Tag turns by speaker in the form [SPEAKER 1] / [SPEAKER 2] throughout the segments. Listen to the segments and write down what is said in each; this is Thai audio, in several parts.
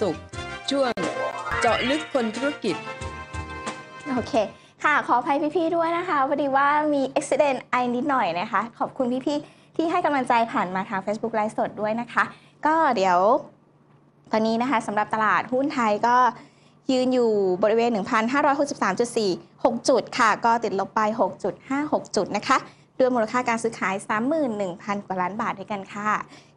[SPEAKER 1] สุข ช่วงเจาะลึกคนธุรกิจ
[SPEAKER 2] โอเค ค่ะ ขออภัยพี่ ๆ ด้วยนะคะพอดีว่ามีอุบิเหตุไอนิดหน่อยนะคะ ขอบคุณพี่ ๆ ที่ให้กำลังใจผ่านมาทาง Facebook ไลฟ์สดด้วยนะคะ ก็เดี๋ยว ตอนนี้นะคะสำหรับตลาดหุ้นไทยก็ยืนอยู่บริเวณ 1,563.46 จุดค่ะ ก็ติดลบไป 6.56 จุดนะคะด้วยมูลค่าการซื้อขาย 31,000 กว่าล้านบาทด้วยกันค่ะ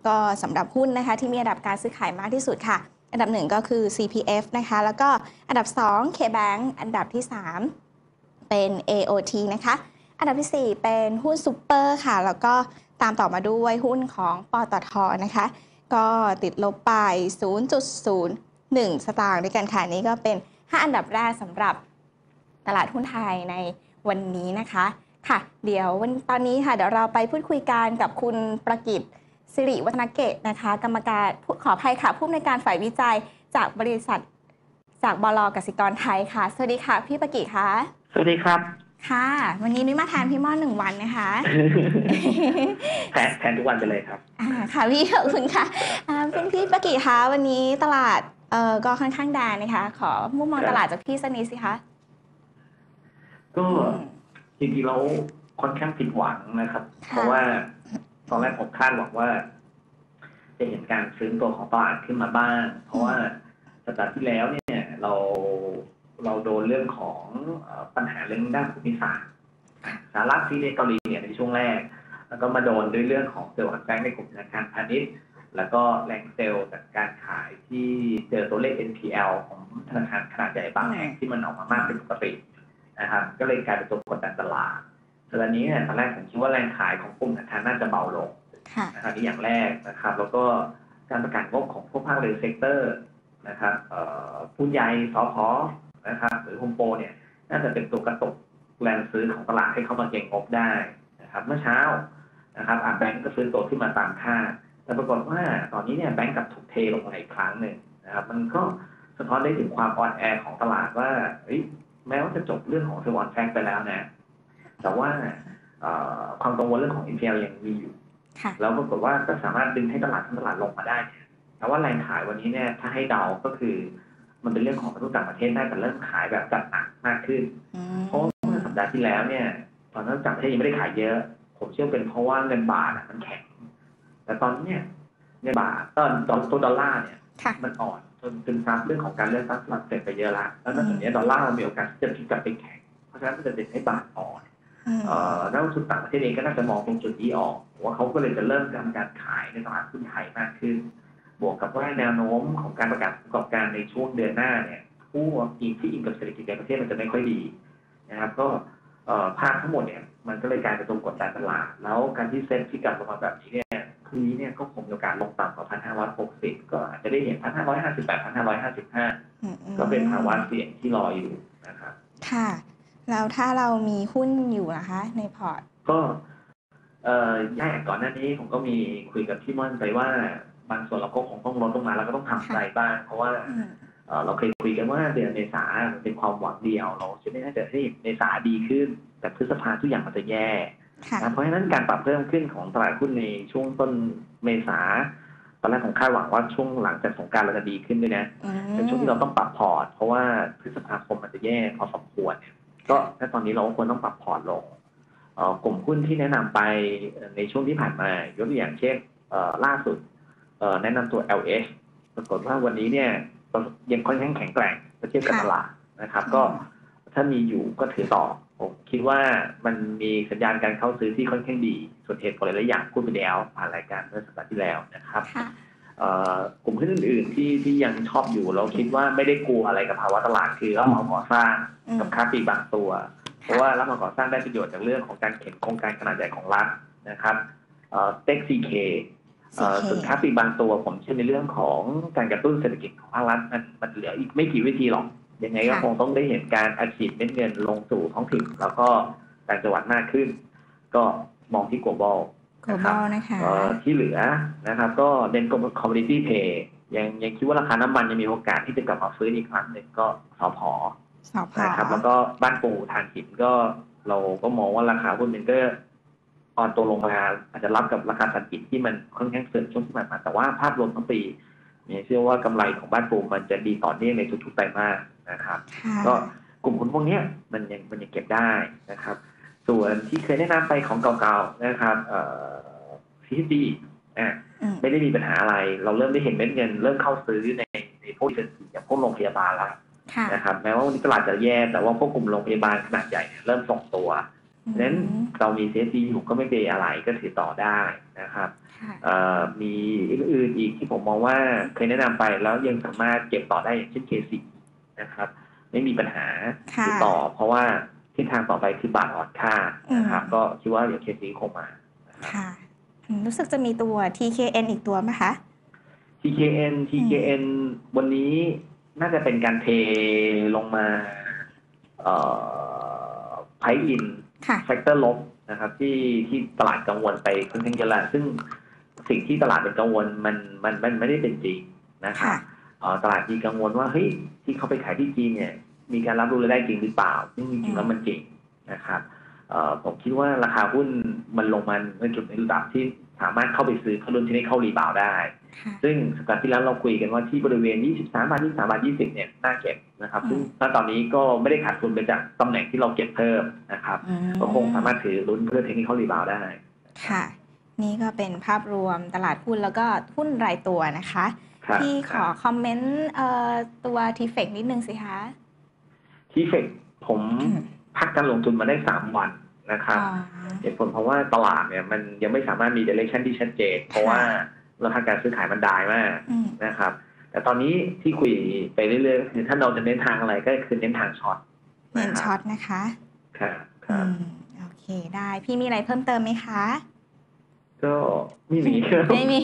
[SPEAKER 2] ก็สำหรับหุ้นนะคะที่มีอันดับการซื้อขายมากที่สุดค่ะ อันดับหนึ่งก็คือ CPF นะคะ แล้วก็อันดับ 2 KBank อันดับที่ 3 เป็น AOT นะคะ อันดับที่ 4 เป็นหุ้นซูเปอร์ค่ะ แล้วก็ตามต่อมาด้วยหุ้นของปตทนะคะ ก็ติดลบไป 0.01 สตางค์ด้วยกันค่ะ นี่ก็เป็น 5 อันดับแรกสำหรับตลาดหุ้นไทยในวันนี้นะคะ ค่ะ เดี๋ยววันตอนนี้ค่ะ เดี๋ยวเราไปพูดคุยกันกับคุณประกิต สิริวัฒนเกตนะคะ กรรมการผู้ขออภัยค่ะผู้อำนวยการฝ่ายวิจัยจากบริษัทจากบลกสิกรไทยค่ะ สวัสดีค่ะ พี่ประกิตค่ะ
[SPEAKER 3] สวัสดีครับ
[SPEAKER 2] ค่ะ วันนี้นุ้ยมาทานพี่ม่อนหนึ่งวันนะคะ
[SPEAKER 3] แทนแทนทุกวันไปเลยครับ
[SPEAKER 2] อ่าค่ะพี่ขอบคุณค่ะอ่าเป็นพี่ประกิคะวันนี้ตลาดเอ่อก็ค่อนข้างแดงนะคะ ขอมุมมอง
[SPEAKER 3] ครับ
[SPEAKER 2] ตลาดจากพี่สักนิดสิคะ
[SPEAKER 3] ก็จริงๆแล้วค่อนข้างผิดหวังนะครับ
[SPEAKER 2] ค่ะ
[SPEAKER 3] เพราะว่า ตอนแรกผมคาดหวังว่า จะเห็นการฟื้นตัวของตลาดขึ้นมาบ้าง เพราะว่าสัปดาห์ที่แล้วเนี่ยเราเราโดนเรื่องของเอ่อปัญหาเรื่องด้านภูมิศาสตร์สหรัฐซีเรียเกาหลีเนี่ยในช่วงแรก แล้วก็มาโดนด้วยเรื่องของเซลล์อัดแฝงในกลุ่มธนาคารพาณิชย์แล้วก็แรงเซลล์จากการขายที่เจอตัวเลข NPL ของธนาคารขนาดใหญ่บางแห่งที่มันออกมามากเป็นปกตินะครับ ก็เลยกลายเป็นตัวกดดันตลาด แต่ตอนนี้เนี่ยตอนแรกผมคิดว่าแรงขายของกลุ่มธนาคารน่าจะเบาลง
[SPEAKER 2] ค่ะ
[SPEAKER 3] นะครับนี่อย่างแรกนะครับ แล้วก็การประกาศงบของพวกภาคเรือเซกเตอร์นะครับเอ่อผู้ใหญ่สพนะครับ หรือโฮมโปรเนี่ย น่าจะเป็นตัวกระตุกแรงซื้อของตลาดให้เข้ามาเก็งงบได้นะครับ เมื่อเช้านะครับอะแบงก์ก็ซื้อตัวขึ้นมาตามคาดแต่ปรากฏว่าตอนนี้เนี่ยแบงก์กลับถูกเทลงมาอีกครั้งหนึ่งนะครับ มันก็สะท้อนได้ถึงความอ่อนแอของตลาดว่าเอ้ยแม้ว่าจะจบเรื่องของสวอนแฟงไปแล้วนะ แต่ว่าเอ่อความกังวลเรื่องของ NPL ยังมีอยู่
[SPEAKER 2] ค่ะ
[SPEAKER 3] แล้วปรากฏว่าก็สามารถดึงให้ตลาดทั้งตลาดลงมาได้เนี่ยแต่ว่าแรงขายวันนี้เนี่ยถ้าให้เดาก็คือ มันเป็นเรื่องของประเทศต่างประเทศได้แต่เริ่มขายแบบจัดหนักมากขึ้น
[SPEAKER 2] อืม
[SPEAKER 3] เพราะว่าเมื่อสัปดาห์ที่แล้วเนี่ย ตอนนั้นต่างประเทศยังไม่ได้ขายเยอะ ผมเชื่อเป็นเพราะว่าเงินบาทอะมันแข็ง แต่ตอนนี้เนี่ยเงินบาทตอนดอลตัวดอลลาร์เนี่ย
[SPEAKER 2] ค่ะ
[SPEAKER 3] มันอ่อนจนซึมซับเรื่องของการเลือกตั้งฝรั่งเศสไปเยอะละแล้วนอกจากนี้ดอลลาร์มันมีโอกาสที่จะพลิกกลับไปแข็ง เพราะฉะนั้นมันจะเด็นให้บาทอ่อน
[SPEAKER 2] อืม
[SPEAKER 3] เอ่อ นักลงทุนต่างประเทศเองก็น่าจะมองตรงจุดนี้ออก ว่าเขาก็เลยจะเริ่มทำการขายในตลาดหุ้นไทยมากขึ้น บวกกับว่าแนวโน้มของการประกาศผลประกอบการในช่วงเดือนหน้าเนี่ยผู้อิงที่อิงกับเศรษฐกิจในประเทศมันจะไม่ค่อยดีนะครับก็เอ่อภาพทั้งหมดเนี่ยมันก็เลยกลายเป็นตัวกดดันตลาด แล้วการที่เซ็ตที่กลับลงมาแบบนี้เนี่ยคืนนี้เนี่ยก็คงมีโอกาสลงต่ำกว่าพันห้าร้อยหกสิบก็อาจจะได้เห็นพันห้าร้อยห้าสิบแปดพันห้าร้อยห้าสิบห้า
[SPEAKER 2] อืมอืม
[SPEAKER 3] ก็เป็นภาวะเสี่ยงที่รออยู่นะครับ
[SPEAKER 2] ค่ะ แล้วถ้าเรามีหุ้นอยู่นะคะ ในพอร์ต
[SPEAKER 3] ก็ เอ่อแยกก่อนหน้านี้ผมก็มีคุยกับพี่ม่อนไปว่า บางส่วนเราก็คงต้องลดลงมาแล้วก็ต้องทำใจบ้างเพราะว่า
[SPEAKER 2] อืม
[SPEAKER 3] เอ่อเราเคยคุยกันว่าเดือนเมษามันเป็นความหวังเดียว เราจะไม่น่าจะให้เมษาดีขึ้น แต่พฤษภาทุกอย่างมันจะแย่
[SPEAKER 2] ค่ะ
[SPEAKER 3] นะเพราะฉะนั้นการปรับเพิ่มขึ้นของตลาดหุ้นในช่วงต้นเมษาตอนแรกผมคาดหวังว่าช่วงหลังจากสงกรารเราจะดีขึ้นด้วยนะ
[SPEAKER 2] อืม
[SPEAKER 3] เป็นช่วงที่เราต้องปรับพอร์ตเพราะว่าพฤษภาคมมันจะแย่พอสมควรเนี่ย ก็ถ้าตอนนี้เราก็ควรต้องปรับพอร์ตลงเอ่อกลุ่มหุ้นที่แนะนำไปเอ่อในช่วงที่ผ่านมายกตัวอย่างเช่นเอ่อล่าสุดเอ่อแนะนำตัว LH ปรากฏว่าวันนี้เนี่ยยังค่อนข้างแข็งแกร่งเมื่อเทียบกับตลาดนะครับ ก็ถ้ามีอยู่ก็ถือต่อผมคิดว่ามันมีสัญญาณการเข้าซื้อที่ค่อนข้างดี ส่วนเหตุผลหลายๆอย่างพูดไปแล้วผ่านรายการเมื่อสัปดาห์ที่แล้วนะครับ
[SPEAKER 2] ค่ะ
[SPEAKER 3] เอ่อ กลุ่มหุ้นอื่นๆที่ที่ยังชอบอยู่เราคิดว่าไม่ได้กลัวอะไรกับภาวะตลาดคือรับเหมาก่อสร้าง
[SPEAKER 2] อืม
[SPEAKER 3] กับค้าปลีกบางตัว เพราะว่ารับเหมาก่อสร้างได้ประโยชน์จากเรื่องของการเข็นโครงการขนาดใหญ่ของรัฐนะครับเต็กซีเค
[SPEAKER 2] CK
[SPEAKER 3] ส่วนค้าปลีกบางตัว ผมเชื่อในเรื่องของการกระตุ้นเศรษฐกิจของภาครัฐมันมันเหลืออีกไม่กี่วิธีหรอกยังไงก็
[SPEAKER 2] ค่ะ
[SPEAKER 3] คงต้องได้เห็นการอัดฉีดเม็ดเงินลงสู่ท้องถิ่นแล้วก็ต่างจังหวัดมากขึ้น ก็มองที่ global นะครั
[SPEAKER 2] global
[SPEAKER 3] บ
[SPEAKER 2] นะคะ
[SPEAKER 3] เอ่อที่เหลือนะครับ ก็เด่นกลม commodity pay ยังยังคิดว่าราคาน้ำมันยังมีโอกาสที่จะกลับมาฟื้นอีกครั้งหนึ่งก็สพ
[SPEAKER 2] สอบพอ
[SPEAKER 3] นะครับ แล้วก็บ้านปูทานหินก็เราก็มองว่าราคาหุ้นมันก็อ่อนตัวลงมาอาจจะรับกับราคาถ่านหินที่มันค่อนข้างเสื่อมช่วงที่ผ่านมาแต่ว่าภาพรวมทั้งปีเนี่ยเชื่อว่ากำไรของบ้านปูมันจะดีต่อเนื่องในทุกๆไตรมาสนะครับ
[SPEAKER 2] ค่ะ
[SPEAKER 3] ก็กลุ่มหุ้นพวกเนี้ยมันยังมันยังเก็บได้นะครับ ส่วนที่เคยแนะนำไปของเก่าๆนะครับเอ่อ CHD อะ
[SPEAKER 2] อืม
[SPEAKER 3] ไม่ได้มีปัญหาอะไร เราเริ่มได้เห็นเม็ดเงิน เริ่มเข้าซื้อในในพวกเศรษฐกิจอย่างพวกโรงพยาบาลแล้ว
[SPEAKER 2] ค่ะ
[SPEAKER 3] นะครับแม้ว่าวันนี้ตลาดจะแย่แต่ว่าพวกกลุ่มโรงพยาบาลขนาดใหญ่เนี่ยเริ่มส่งตัวดังนั้นเรามี CHD อยู่ก็ไม่เป็นอะไรก็ถือต่อได้นะครับ
[SPEAKER 2] ค่ะ
[SPEAKER 3] เอ่อมีอื่นๆอีกที่ผมมองว่าเคยแนะนำไปแล้วยังสามารถเก็บต่อได้อย่างเช่น K4 นะครับ ไม่มีปัญหา
[SPEAKER 2] ค่ะ
[SPEAKER 3] ติดต่อ เพราะว่า ทิศทางต่อไปคือบาทอ่อนค่านะครับ
[SPEAKER 2] อืม
[SPEAKER 3] ก็คิดว่าเดี๋ยว K4 คงมานะครับ
[SPEAKER 2] ค่ะอืมรู้สึกจะมีตัว TKN อีกตัวไหมคะ
[SPEAKER 3] TKN TKN วันนี้น่าจะเป็นการเทลงมาเอ่อไพอิน
[SPEAKER 2] ค่ะ
[SPEAKER 3] แฟกเตอร์ลบนะครับที่ที่ตลาดกังวลไปค่อนข้างเยอะแล้วซึ่งสิ่งที่ตลาดเป็นกังวลมันมันมันไม่ได้เป็นจริงนะครับ
[SPEAKER 2] ค่ะ
[SPEAKER 3] เอ่อตลาดมีกังวลว่าเฮ้ยที่เขาไปขายที่จีนเนี่ย มีการรับรู้รายได้จริงหรือเปล่า ซึ่งจริงๆแล้วมันจริงนะครับเอ่อผมคิดว่าราคาหุ้นมันลงมาในจุดในระดับที่สามารถเข้าไปซื้อเขารุ่นที่ได้เข้ารีบาวด์ได้
[SPEAKER 2] ค่ะ
[SPEAKER 3] ซึ่งสัปดาห์ที่แล้วเราคุยกันว่าที่บริเวณ 23 บาท 23 บาท 20 เนี่ย น่าเก็บนะครับ ซึ่งณตอนนี้ก็ไม่ได้ขาดทุนไปจากตำแหน่งที่เราเก็บเพิ่มนะครับ
[SPEAKER 2] อืม
[SPEAKER 3] ก็คงสามารถถือลุ้นเพื่อเทคนิคอลรีบาวได้
[SPEAKER 2] ค่ะ นี่ก็เป็นภาพรวมตลาดหุ้นแล้วก็หุ้นรายตัวนะคะ
[SPEAKER 3] ครับ
[SPEAKER 2] พี่ขอ
[SPEAKER 3] ครับ
[SPEAKER 2] คอมเมนต์เอ่อตัว t f e c นิดนึงสิคะ
[SPEAKER 3] ที่เฟกผมพักการลงทุนมาได้3วันนะครับ
[SPEAKER 2] อ๋อ
[SPEAKER 3] เหตุผลเพราะว่าตลาดเนี่ยมันยังไม่สามารถมี direction ที่ชัดเจน เพราะว่าราคาการซื้อขายมันดายมาก
[SPEAKER 2] อืม
[SPEAKER 3] นะครับ แต่ตอนนี้ที่คุยไปเรื่อยๆคือถ้าเราจะเน้นทางอะไรก็คือเน้นทางช็อต
[SPEAKER 2] เน้น
[SPEAKER 3] นะครับ
[SPEAKER 2] ช็อตนะคะ
[SPEAKER 3] ครับค
[SPEAKER 2] อื
[SPEAKER 3] รับ
[SPEAKER 2] มโอเคได้ พี่มีอะไรเพิ่มเติมไหมคะ
[SPEAKER 3] ก็ไม่มีครับ
[SPEAKER 2] ไม่มี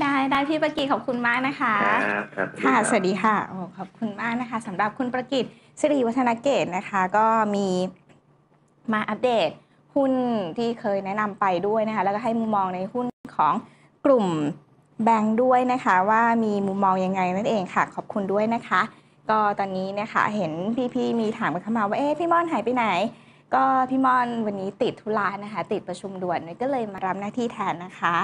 [SPEAKER 2] ได้ได้พี่ประกิตขอบคุณมากนะคะ
[SPEAKER 3] ครับครับ
[SPEAKER 2] ค่ะ
[SPEAKER 3] รับ
[SPEAKER 2] สวัสดีค่ะโอ้ขอบคุณมากนะคะสำหรับคุณประกิตสิริวัฒนเกตนะคะ ก็มีมาอัปเดตหุ้นที่เคยแนะนำไปด้วยนะคะ แล้วก็ให้มุมมองในหุ้นของกลุ่มแบงค์ด้วยนะคะ ว่ามีมุมมองยังไงนั่นเองค่ะ ขอบคุณด้วยนะคะ ก็ตอนนี้นะคะเห็นพี่ๆมีถามกันเข้ามาว่าเอ๊ะพี่ม่อนหายไปไหน ก็พี่ม่อนวันนี้ติดธุระนะคะ ติดประชุมด่วนก็เลยมารับหน้าที่แทนนะคะ